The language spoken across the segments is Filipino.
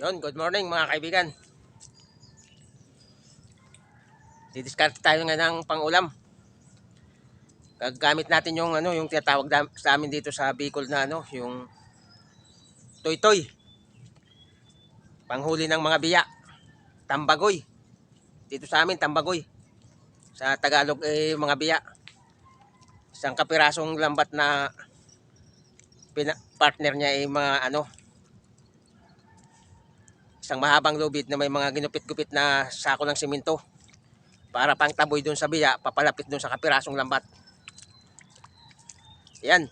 Yon, good morning mga kaibigan. Didiscard tayo nga ng pangulam. Gagamit natin yung ano, yung tinatawag sa amin dito sa Bicol na ano, yung toy-toy. Panghuli ng mga biya. Tambagoy. Dito sa amin, tambagoy. Sa Tagalog, eh, mga biya. Isang kapirasong lambat na partner niya ay mga ano, isang mahabang lubid na may mga ginupit-gupit na sako ng simento para pang taboy doon sa biya, papalapit doon sa kapirasong lambat. Yan.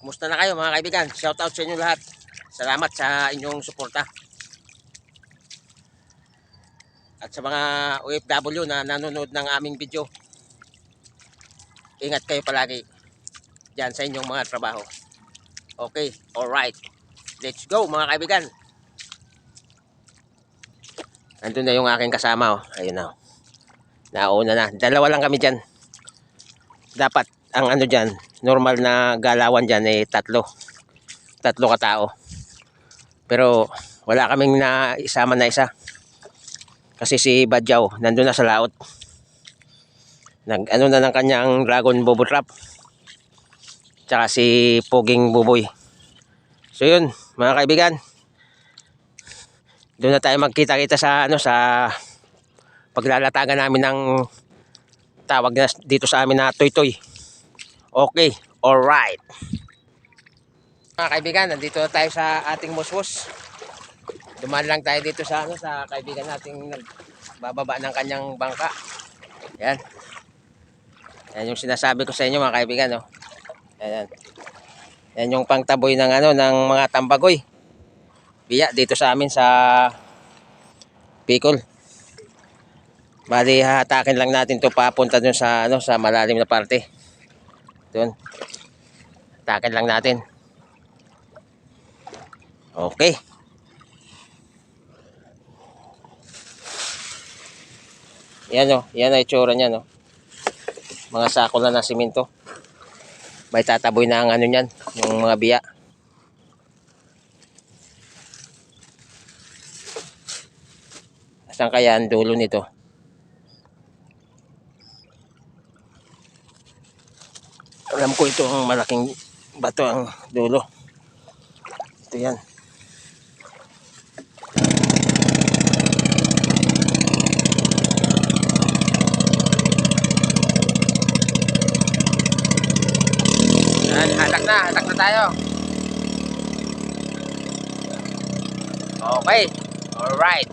Kumusta na kayo mga kaibigan? Shout out sa inyo lahat. Salamat sa inyong suporta. At sa mga OFW na nanonood ng aming video, ingat kayo palagi dyan sa inyong mga trabaho. Okay, alright. Let's go mga kaibigan. Andun na yung aking kasama oh. Ayun na. oh. Nauna na. Dalawa lang kami dyan. Dapat ang ano dyan, normal na galawan dyan eh tatlo. Tatlo katao. Pero wala kaming na isama na isa. Kasi si Badyaw nandun na sa laot. Nag ano na ng kanyang dragon bobo trap. Tsaka si Poging Buboy. So yun, mga kaibigan. Doon na tayo magkita-kita sa ano sa paglalatagan namin ng tawag na dito sa amin na toy-toy. Okay, alright. Mga kaibigan, nandito na tayo sa ating musmus. Dumaan lang tayo dito sa ano sa kaibigan nating nagbababa ng kanyang bangka. Yan. Yan yung sinasabi ko sa inyo mga kaibigan, no. Yan. Yan yung pangtaboy ng ano ng mga tambagoy. Biya dito sa amin sa Bicol. Bali hahatakin lang natin to papunta dun sa ano sa malalim na parte. Doon. Hatakin lang natin. Okay. Yan o, yan ang itsura niya no. Mga sako na ng simento. May tataboy na ang ano niyan, yung mga biya. Saan kaya ang dulo nito? Alam ko ito ang malaking bato ang dulo. Ito yan. Hatak na, hatak na tayo. Okay, alright.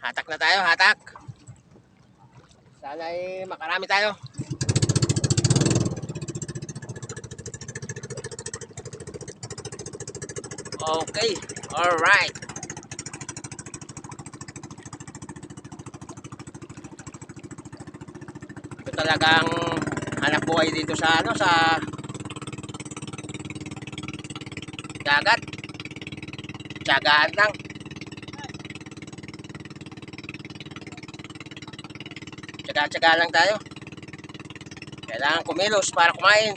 Hatak na tayo, hatak. Sana ay makarami tayo. Okay, alright. Ito talagang hanap buhay dito sa ano sa dagat. Tiyagaan lang. Tsaga-tsaga lang tayo. Kailangan kumilos para kumain.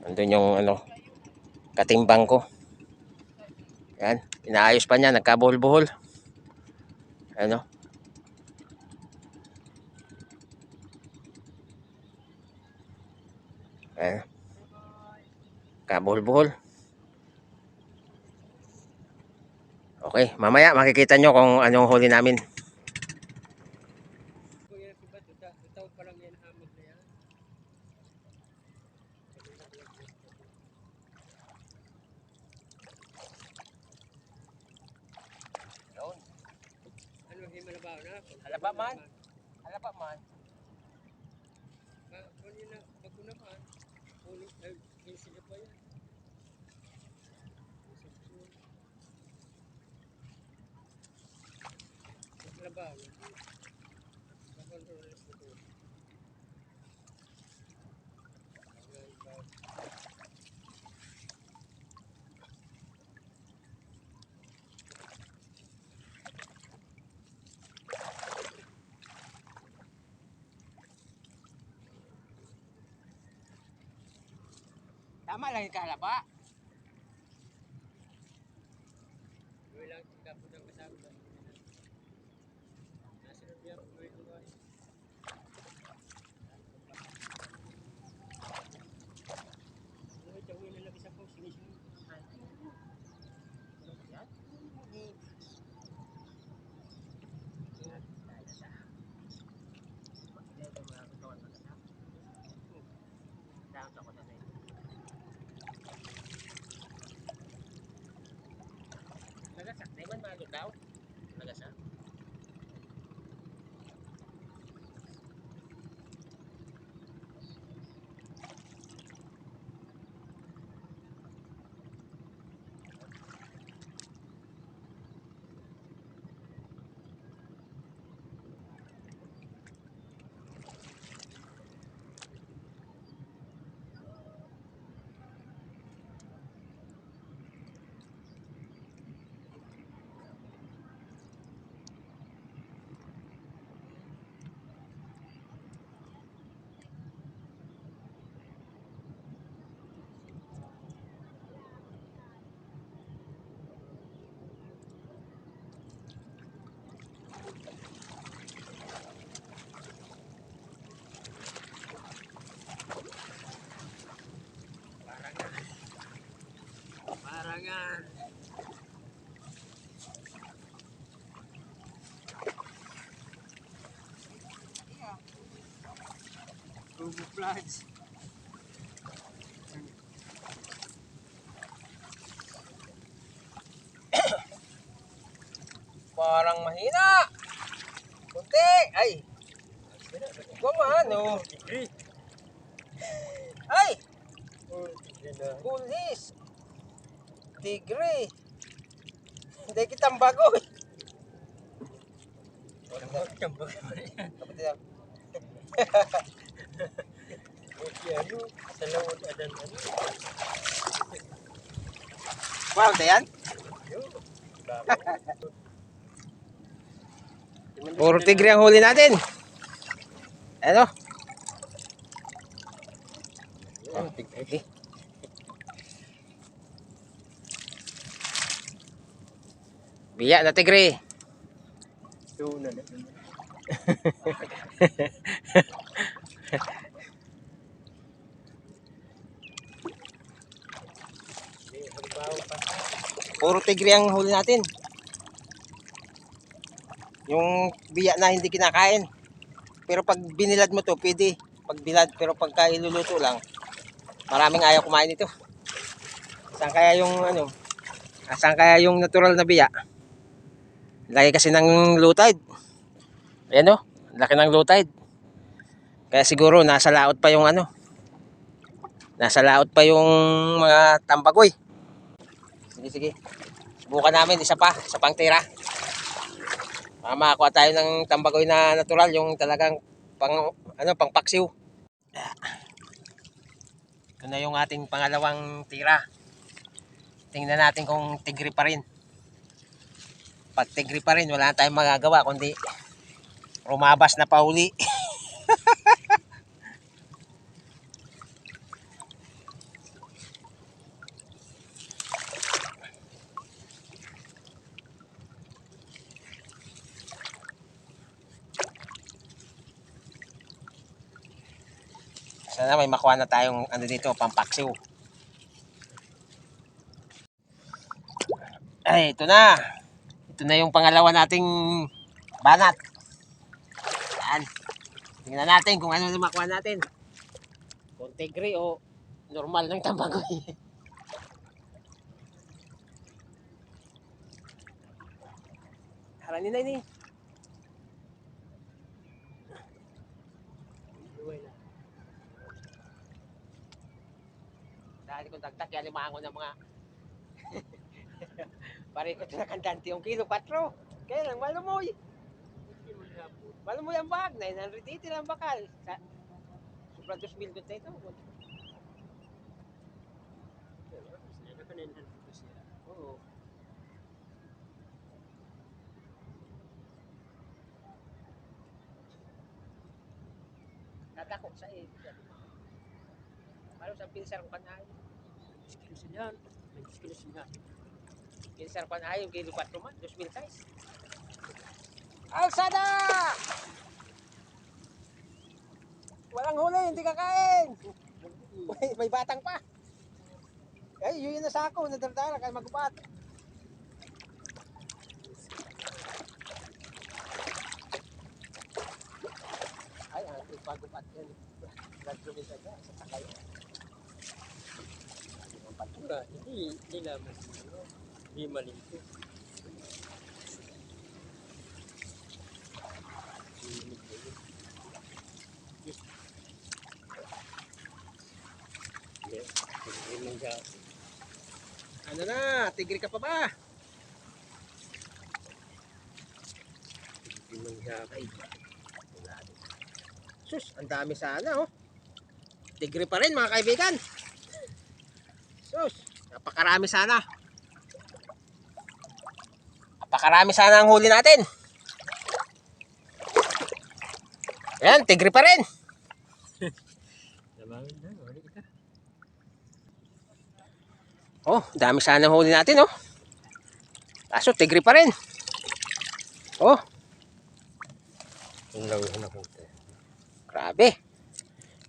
Andun yung ano, katimbang ko. Yan, inaayos pa niya, nagkabuhol-buhol. Ano? Ayan. Kabuhol-buhol. Okay, mamaya makikita nyo kung anong huli namin. Na? Halaba man. Halaba man. Ano yun na, bago naman. Ulo, ay, kinsi na pa yan. Himalabaw. Nakontrol na ito. Tama lang yung kalaba. Gawin lang tika po ng kasama sa Nasa na biya po gawin ko ay. Uy, tawin na lang isa po. Sige, sige. Nagasak, di man malo daw. Parangan. Camouflage. Parang mahina. Kunti. Ay. Gumano. Ay. Kulis. Tigre. Hindi kitang bagoy. Mo na yan. Kapatid ako. Okay, ano? Sa lawad adan ano? Wow, yan? Yun. Puro tigre ang huli natin. Ano? Yun, tigre. Biya na tigre. Puro tigre ang huli natin. Yung biya na hindi kinakain. Pero pag binilad mo to, pwede. Pag bilad, pero pagka iluluto lang, maraming ayaw kumain ito. Saan kaya yung ano? ah, Saan kaya yung natural na biya? Laki kasi ng low tide. Ayan o, laki ng low tide. Kaya siguro nasa laot pa yung ano. Nasa laot pa yung mga tambagoy. Sige, sige. Subukan namin, isa pa, isa pang tira. Baka makakuha tayo ng tambagoy na natural, yung talagang pang, ano, pang paksiw. Ito na yung ating pangalawang tira. Tingnan natin kung tigri pa rin. Pag tigri pa rin, wala na tayong magagawa, kundi rumabas na pauli. Sana may makuha na tayong ano dito, pampaksiw. Ay, ito na. Ito na yung pangalawa nating banat. Yan. Tingnan natin kung ano makuha natin. Kung tigre o normal ng tambagoy. Haranin na ini. Dahil kung dagdag, yan limahan ko ng mga Pare ko ito na kandante yung kilo, 4. Kaya lang, malumoy. Malumoy ang bag, 980 lang bakal. Sa, sobrang 2,000 ko ito. Ano ka na siya? Oo. Nadako sa iyo. Paano sa pinsar ko kanay? kilos yan. 20 kilos yan. Kinsar na yung kilo 4 man, 2,000 guys. Alsada! Walang huli, hindi kakain. May, may batang pa. Ay, yun yung nasa ako, nadardara, kaya magupat. Ay, ang ipagupat yan. Ka sa takay. Wala, hindi, hindi naman. ano, Hindi malito. Ano na, tigri ka pa ba? Sus, ang dami sana oh. Tigri pa rin mga kaibigan. Sus, napakarami sana. Napakarami sana ang huli natin. Ayan, tigri pa rin. Na. Oh, dami sana ang huli natin oh. Kaso, tigri pa rin. Oh, na. Grabe.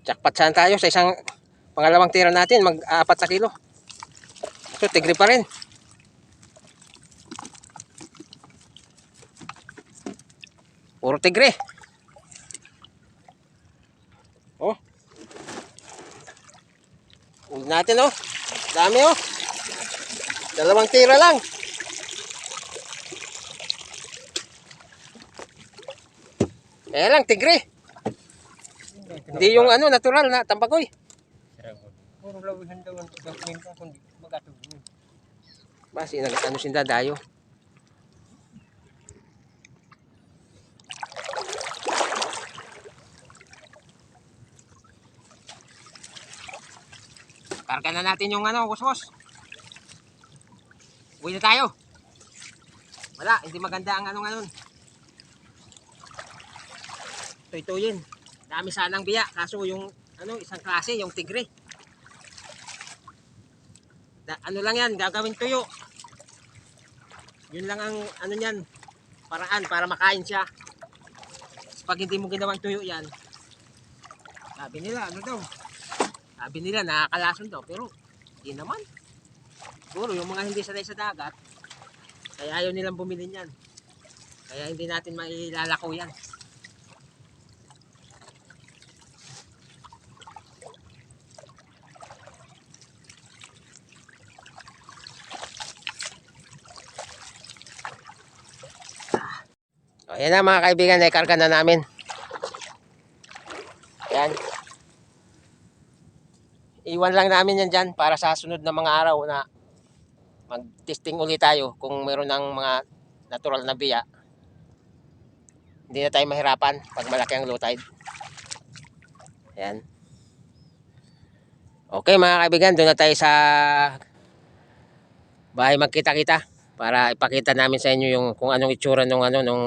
Jackpot saan tayo sa isang pangalawang tira natin, mag-apat sa kilo. So, tigri pa rin. Puro tigre. Oh. Huwag natin oh. Dami oh. Dalawang tira lang. Kaya lang, tigre. Hindi yung ano, natural na tambagoy. Puro lawihan daw ang gagawin ko kundi magatulog. Basi, ano sinda dayo. Karga na natin yung ano, kuskus. Uwi na tayo. Wala, hindi maganda ang anong anon. Tuytuyin. Dami sanang biya, kaso yung ano, isang klase, yung tigre. Da, ano lang yan, gagawin tuyo. Yun lang ang ano niyan, paraan para makain siya. Pag hindi mo ginawang tuyo yan, sabi nila, ano daw, sabi nila nakakalason daw, pero hindi naman. Siguro yung mga hindi sanay sa dagat, kaya ayaw nilang bumili niyan. Kaya hindi natin mailalako yan. O, yan na mga kaibigan, naikarga na namin. Yan. Iwan lang namin yan dyan para sa sunod na mga araw na mag-testing ulit tayo kung meron ng mga natural na biya. Hindi na tayo mahirapan pag malaki ang low tide. Yan. Okay mga kaibigan, doon na tayo sa bahay magkita-kita para ipakita namin sa inyo yung kung anong itsura nung ano nung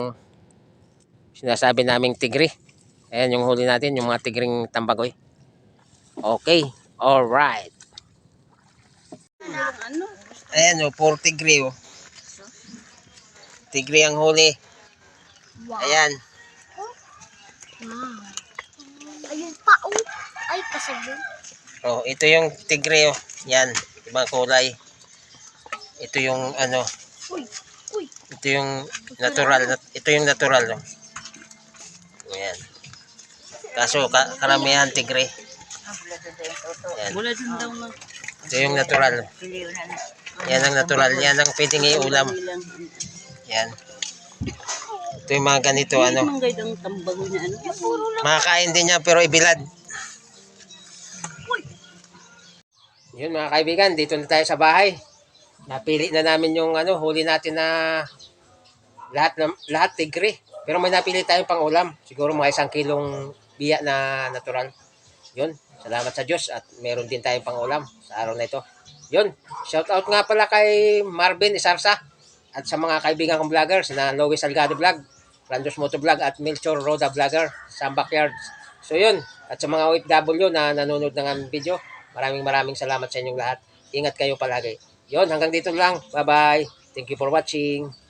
sinasabi naming tigre. Ayan yung huli natin, yung mga tigring tambagoy. Okay, alright. Ano? Ayan o, puro tigre o. Tigre ang huli. Ayan. Ayun pa, oh. Ay, pasabi. Oh, ito yung tigre o. Yan, ibang kulay. Ito yung ano, Uy, uy. ito yung natural. Ito yung natural o. Ayan. Kaso ka, karamihan tigre. Yan. Wala din daw na. Ito yung natural. Yan ang natural. Yan ang pwedeng iulam. Yan. Ito yung mga ganito ano. Niya, ano? Makakain din niya pero ibilad. Yun mga kaibigan, dito na tayo sa bahay. Napili na namin yung ano, huli natin na lahat na, lahat tigre. Pero may napili tayong pang ulam. Siguro mga isang kilong biya na natural. Yun, salamat sa Diyos at meron din tayong pang ulam sa araw na ito. Yun, shout out nga pala kay Marvin Isarsa at sa mga kaibigan kong vloggers na Lois Salgado Vlog, Randos Moto Vlog at Melchor Roda Vlogger sa Backyard. So yun, at sa mga OFW na nanonood ng aming video, maraming maraming salamat sa inyong lahat. Ingat kayo palagi. Yon, hanggang dito lang. Bye-bye. Thank you for watching.